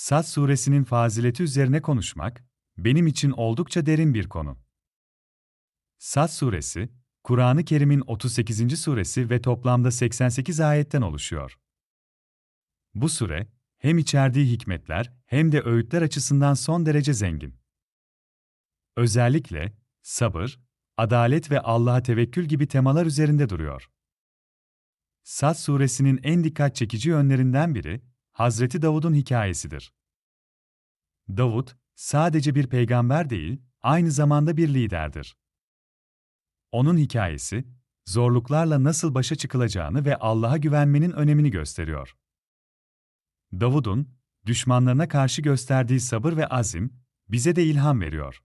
Sad suresinin fazileti üzerine konuşmak, benim için oldukça derin bir konu. Sad suresi, Kur'an-ı Kerim'in 38. suresi ve toplamda 88 ayetten oluşuyor. Bu sure, hem içerdiği hikmetler hem de öğütler açısından son derece zengin. Özellikle, sabır, adalet ve Allah'a tevekkül gibi temalar üzerinde duruyor. Sad suresinin en dikkat çekici yönlerinden biri, Hazreti Davud'un hikayesidir. Davud, sadece bir peygamber değil, aynı zamanda bir liderdir. Onun hikayesi, zorluklarla nasıl başa çıkılacağını ve Allah'a güvenmenin önemini gösteriyor. Davud'un, düşmanlarına karşı gösterdiği sabır ve azim, bize de ilham veriyor.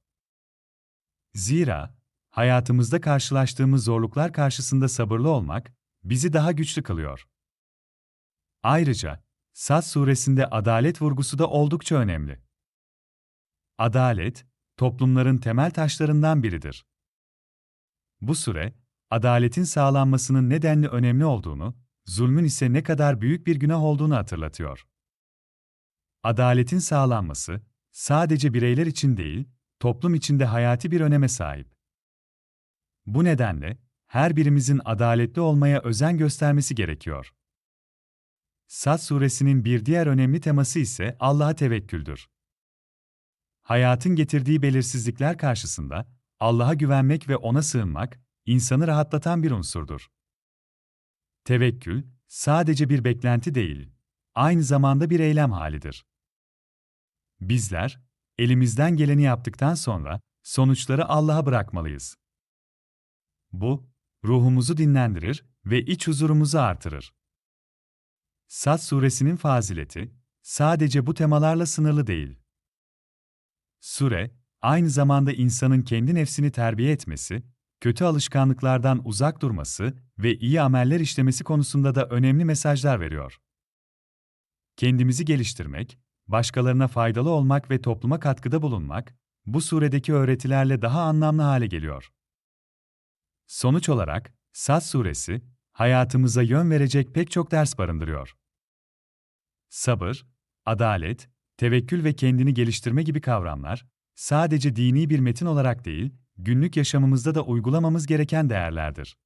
Zira, hayatımızda karşılaştığımız zorluklar karşısında sabırlı olmak, bizi daha güçlü kılıyor. Ayrıca, Sad suresinde adalet vurgusu da oldukça önemli. Adalet, toplumların temel taşlarından biridir. Bu sure, adaletin sağlanmasının nedenli önemli olduğunu, zulmün ise ne kadar büyük bir günah olduğunu hatırlatıyor. Adaletin sağlanması, sadece bireyler için değil, toplum içinde hayati bir öneme sahip. Bu nedenle, her birimizin adaletli olmaya özen göstermesi gerekiyor. Sad suresinin bir diğer önemli teması ise Allah'a tevekküldür. Hayatın getirdiği belirsizlikler karşısında Allah'a güvenmek ve ona sığınmak insanı rahatlatan bir unsurdur. Tevekkül sadece bir beklenti değil, aynı zamanda bir eylem halidir. Bizler elimizden geleni yaptıktan sonra sonuçları Allah'a bırakmalıyız. Bu ruhumuzu dinlendirir ve iç huzurumuzu artırır. Sad suresinin fazileti sadece bu temalarla sınırlı değil. Sure, aynı zamanda insanın kendi nefsini terbiye etmesi, kötü alışkanlıklardan uzak durması ve iyi ameller işlemesi konusunda da önemli mesajlar veriyor. Kendimizi geliştirmek, başkalarına faydalı olmak ve topluma katkıda bulunmak, bu suredeki öğretilerle daha anlamlı hale geliyor. Sonuç olarak, Sad suresi, hayatımıza yön verecek pek çok ders barındırıyor. Sabır, adalet, tevekkül ve kendini geliştirme gibi kavramlar, sadece dini bir metin olarak değil, günlük yaşamımızda da uygulamamız gereken değerlerdir.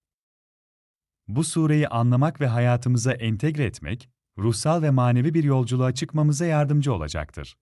Bu sureyi anlamak ve hayatımıza entegre etmek, ruhsal ve manevi bir yolculuğa çıkmamıza yardımcı olacaktır.